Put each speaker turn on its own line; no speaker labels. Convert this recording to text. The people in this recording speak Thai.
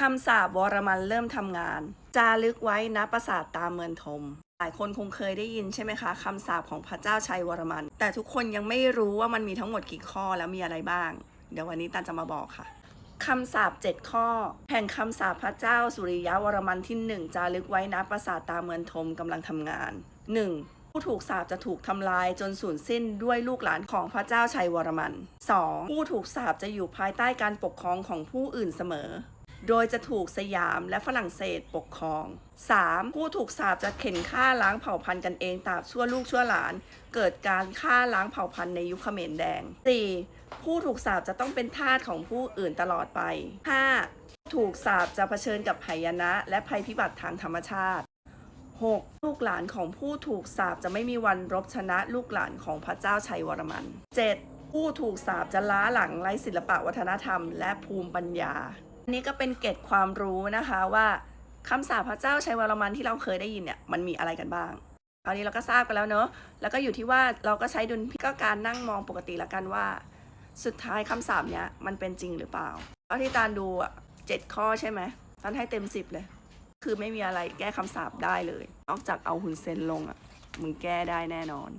คำสาบวรมันเริ่มทำงาน จารึกไว้ณปราสาทตามเมืองทม หลายคนคงเคยได้ยินใช่ไหมคะคำสาบของพระเจ้าชัยวรมัน แต่ทุกคนยังไม่รู้ว่ามันมีทั้งหมดกี่ข้อแล้วมีอะไรบ้าง เดี๋ยววันนี้ตันจะมาบอกค่ะคำสาบเจ็ดข้อ แห่งคำสาปพระเจ้าสุริยะวรมันที่หนึ่งจารึกไว้ณปราสาทตามเมืองทมกำลังทำงาน 1. ผู้ถูกสาปจะถูกทำลายจนสูญสิ้นด้วยลูกหลานของพระเจ้าชัยวรมัน 2. ผู้ถูกสาปจะอยู่ภายใต้การปกครองของผู้อื่นเสมอ โดยจะถูกสยามและฝรั่งเศสปกครอง 3. ผู้ถูกสาปจะเข็นฆ่าล้างเผ่าพันธุ์กันเองตาบชั่วลูกชั่วหลาน เกิดการฆ่าล้างเผ่าพันธุ์ในยุคเขมรแดง 4. ผู้ถูกสาปจะต้องเป็นทาสของผู้อื่นตลอดไป 5. ถูกสาปจะเผชิญกับหายนะ และภัยพิบัติทางธรรมชาติ 6. ลูกหลานของผู้ถูกสาปจะไม่มีวันรบชนะลูกหลานของพระเจ้าชัยวรมัน 7. ผู้ถูกสาปจะล้าหลังไร้ศิลปะวัฒนธรรม และภูมิปัญญา นนี้ก็เป็นเกร็ดความรู้นะคะว่าคำสาปพระเจ้าชัยวรมันที่เราเคยได้ยินเนี่ยมันมีอะไรกันบ้างตอนนี้เราก็ทราบกันแล้วเนอะแล้วก็อยู่ที่ว่าเราก็ใช้ดุลพิก็การนั่งมองปกติละกันว่า สุดท้ายคำสาปเนี้ยมันเป็นจริงหรือเปล่าเอาที่ตาลดูอะเจ็ดข้อใช่ไหมตาลให้เต็มสิบเลย คือไม่มีอะไรแก้คำสาปได้เลย นอกจากเอาหุ่นเซนลงอะมึงแก้ได้แน่นอน